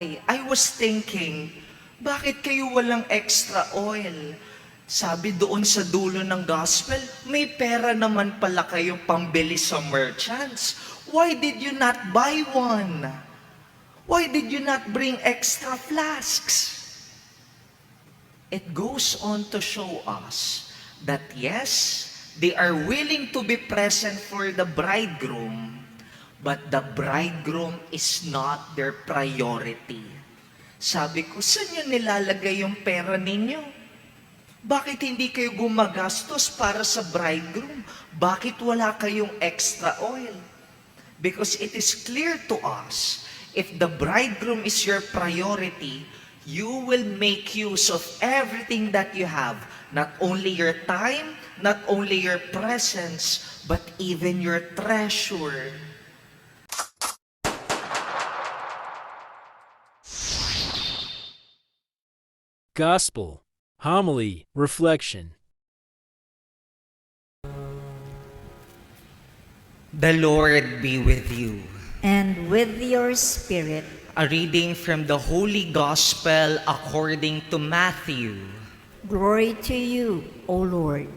I was thinking, bakit kayo walang extra oil? Sabi doon sa dulo ng gospel, may pera naman pala kayong pambili sa merchants. Why did you not buy one? Why did you not bring extra flasks? It goes on to show us that yes, they are willing to be present for the bridegroom, but the bridegroom is not their priority. Sabi ko, saan nyo nilalagay yung pera ninyo? Bakit hindi kayo gumagastos para sa bridegroom? Bakit wala kayong extra oil? Because it is clear to us, if the bridegroom is your priority, you will make use of everything that you have. Not only your time, not only your presence, but even your treasure. Gospel, Homily, Reflection. The Lord be with you. and with your spirit. A reading from the Holy Gospel according to Matthew. Glory to you, O Lord.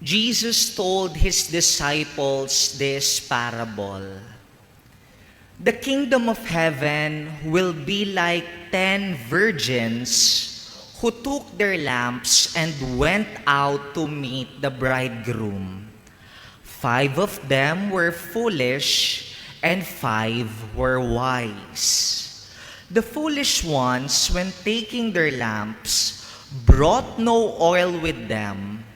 Jesus told his disciples this parable. The kingdom of heaven will be like ten virgins who took their lamps and went out to meet the bridegroom. Five of them were foolish, and five were wise. The foolish ones, when taking their lamps, brought no oil with them,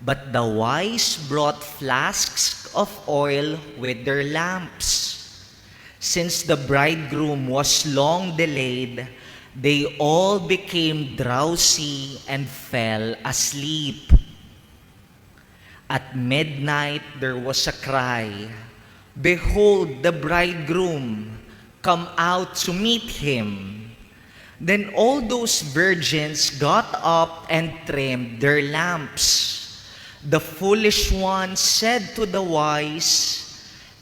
but the wise brought flasks of oil with their lamps. Since the bridegroom was long delayed, they all became drowsy and fell asleep. At midnight there was a cry, Behold the bridegroom, come out to meet him. Then all those virgins got up and trimmed their lamps. The foolish one said to the wise,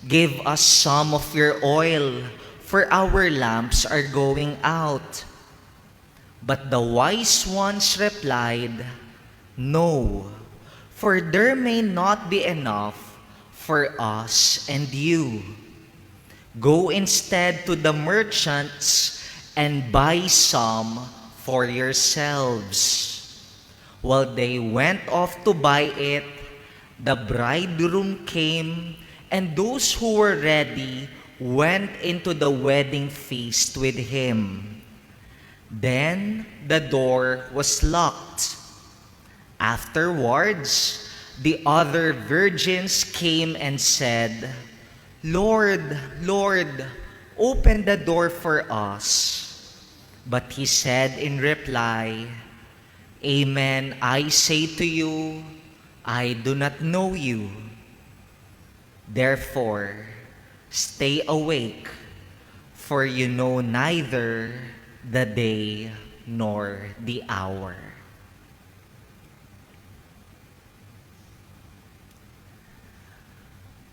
Give us some of your oil, for our lamps are going out. But the wise ones replied, No, for there may not be enough for us and you. Go instead to the merchants and buy some for yourselves. While they went off to buy it, the bridegroom came, and those who were ready went into the wedding feast with him. Then the door was locked. Afterwards, the other virgins came and said, Lord, Lord, open the door for us. But he said in reply, Amen, I say to you, I do not know you. Therefore, stay awake, for you know neither the day nor the hour.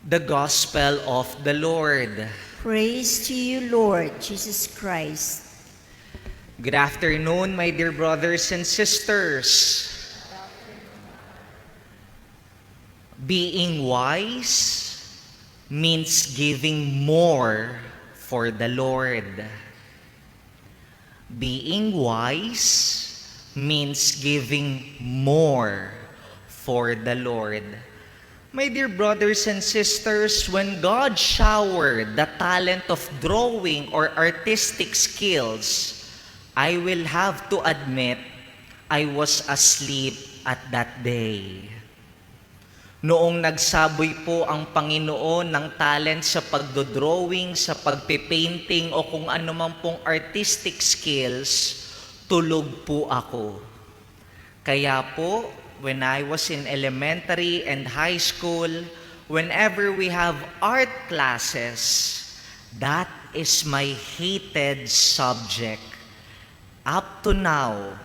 The Gospel of the Lord. Praise to you, Lord Jesus Christ. Good afternoon, my dear brothers and sisters. Being wise means giving more for the Lord. Being wise means giving more for the Lord. My dear brothers and sisters, when God showered the talent of drawing or artistic skills, I will have to admit I was asleep at that day. Noong nagsaboy po ang Panginoon ng talent sa pagdodrawing, sa pagpipainting o kung ano man pong artistic skills, tulog po ako. Kaya po, when I was in elementary and high school, whenever we have art classes, that is my hated subject. Up to now,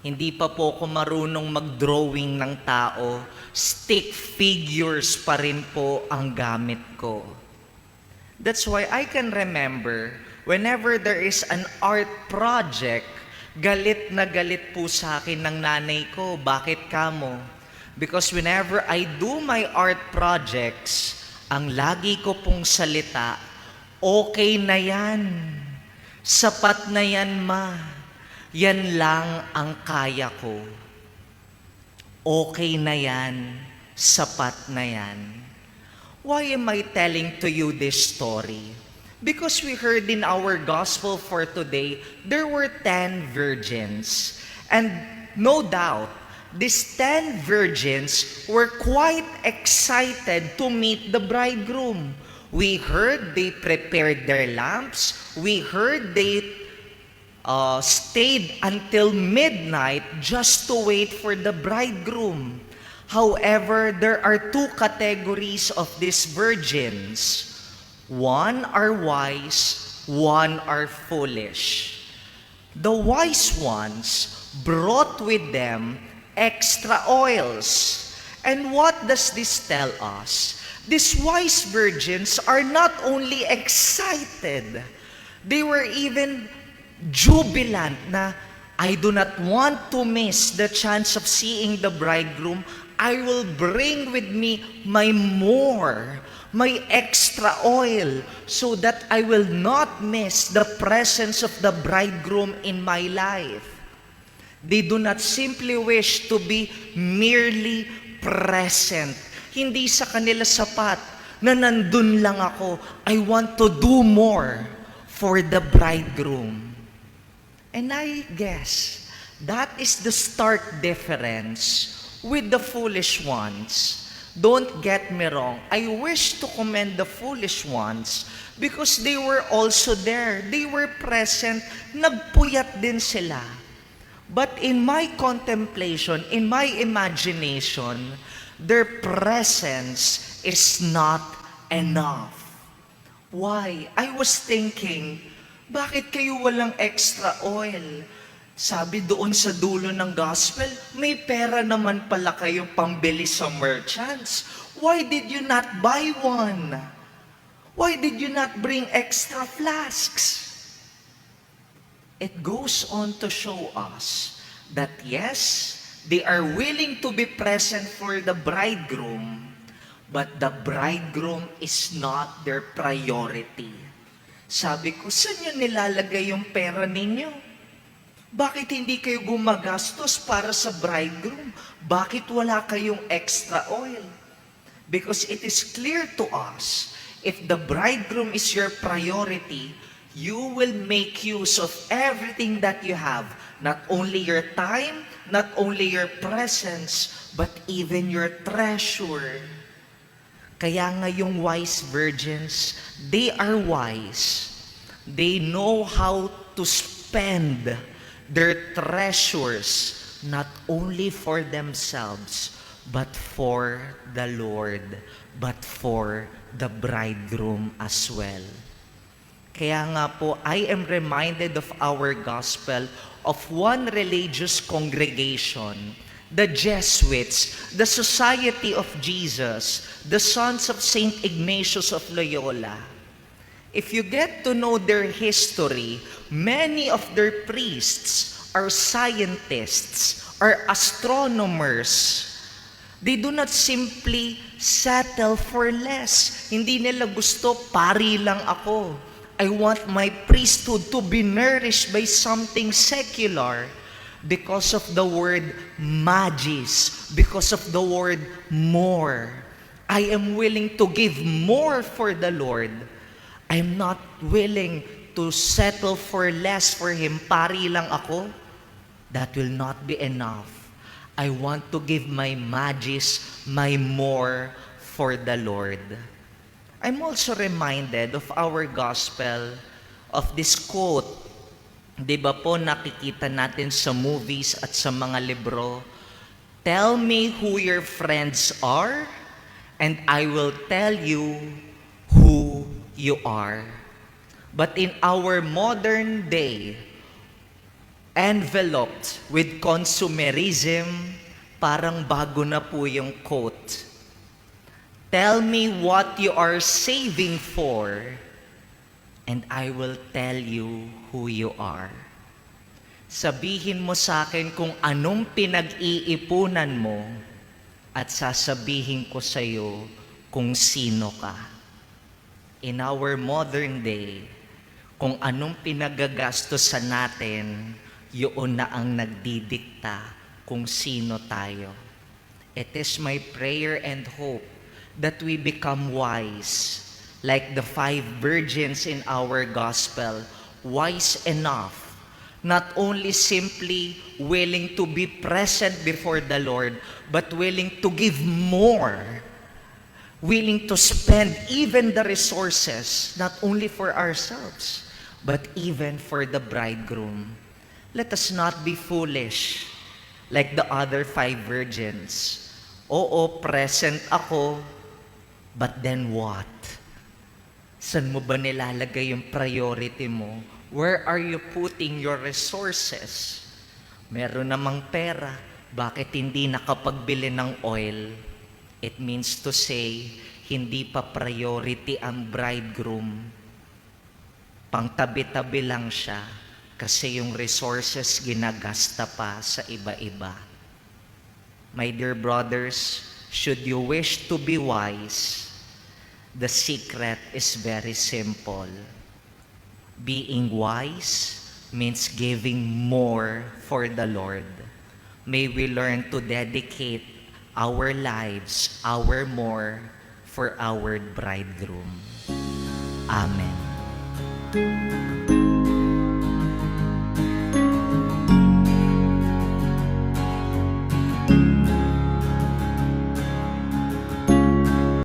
hindi pa po ako marunong mag-drawing ng tao. Stick figures pa rin po ang gamit ko. That's why I can remember whenever there is an art project, galit na galit po sa akin ng nanay ko. Bakit kamo? Because whenever I do my art projects, ang lagi ko pong salita, okay na yan. Sapat na yan, ma. Yan lang ang kaya ko. Okay na yan. Sapat na yan. Why am I telling to you this story? Because we heard in our gospel for today, there were 10 virgins. And no doubt, these 10 virgins were quite excited to meet the bridegroom. We heard they prepared their lamps. We heard they uh, stayed until midnight just to wait for the bridegroom. However, there are two categories of these virgins. One are wise, one are foolish. The wise ones brought with them extra oils. And what does this tell us? These wise virgins are not only excited, they were even jubilant na I do not want to miss the chance of seeing the bridegroom. I will bring with me my more, my extra oil, so that I will not miss the presence of the bridegroom in my life. They do not simply wish to be merely present. Hindi sa kanila sapat na nandun lang ako. I want to do more for the bridegroom. And I guess that is the stark difference with the foolish ones. Don't get me wrong. I wish to commend the foolish ones because they were also there. They were present. Nagpuyat din sila. But in my contemplation, in my imagination, their presence is not enough. Why? I was thinking, bakit kayo walang extra oil? Sabi doon sa dulo ng gospel, may pera naman pala kayong pambili sa merchants. Why did you not buy one? Why did you not bring extra flasks? It goes on to show us that yes, they are willing to be present for the bridegroom, but the bridegroom is not their priority. Sabi ko, saan nyo nilalagay yung pera ninyo? Bakit hindi kayo gumagastos para sa bridegroom? Bakit wala kayong extra oil? Because it is clear to us, if the bridegroom is your priority, you will make use of everything that you have. Not only your time, not only your presence, but even your treasure. Kaya nga yung wise virgins, they are wise. They know how to spend their treasures not only for themselves, but for the Lord, but for the bridegroom as well. Kaya nga po, I am reminded of our gospel of one religious congregation, the Jesuits, the Society of Jesus, the Sons of Saint Ignatius of Loyola. If you get to know their history, many of their priests are scientists, are astronomers. They do not simply settle for less. Hindi nila gusto, pari lang ako. I want my priesthood to be nourished by something secular because of the word magis, because of the word more. I am willing to give more for the Lord. I'm not willing to settle for less for Him. Pari lang ako. That will not be enough. I want to give my magis, my more for the Lord. I'm also reminded of our gospel of this quote. Di ba po nakikita natin sa movies at sa mga libro, Tell me who your friends are, and I will tell you who you are. But in our modern day, enveloped with consumerism, parang bago na po yung quote. Tell me what you are saving for, and I will tell you who you are. Sabihin mo sa akin kung anong pinag-iipunan mo at sasabihin ko sa iyo kung sino ka. In our modern day, kung anong pinagagastosan natin, yun na ang nagdidikta kung sino tayo. It is my prayer and hope that we become wise, like the five virgins in our gospel, wise enough, not only simply willing to be present before the Lord, but willing to give more, willing to spend even the resources, not only for ourselves, but even for the bridegroom. Let us not be foolish like the other five virgins. Oo, present ako, but then what? San mo ba nilalagay yung priority mo? Where are you putting your resources? Meron namang pera, bakit hindi nakapagbili ng oil? It means to say, hindi pa priority ang bridegroom. Pangtabi-tabi lang siya kasi yung resources ginagasta pa sa iba-iba. My dear brothers, should you wish to be wise, the secret is very simple. Being wise means giving more for the Lord. May we learn to dedicate our lives, our more, for our bridegroom. Amen.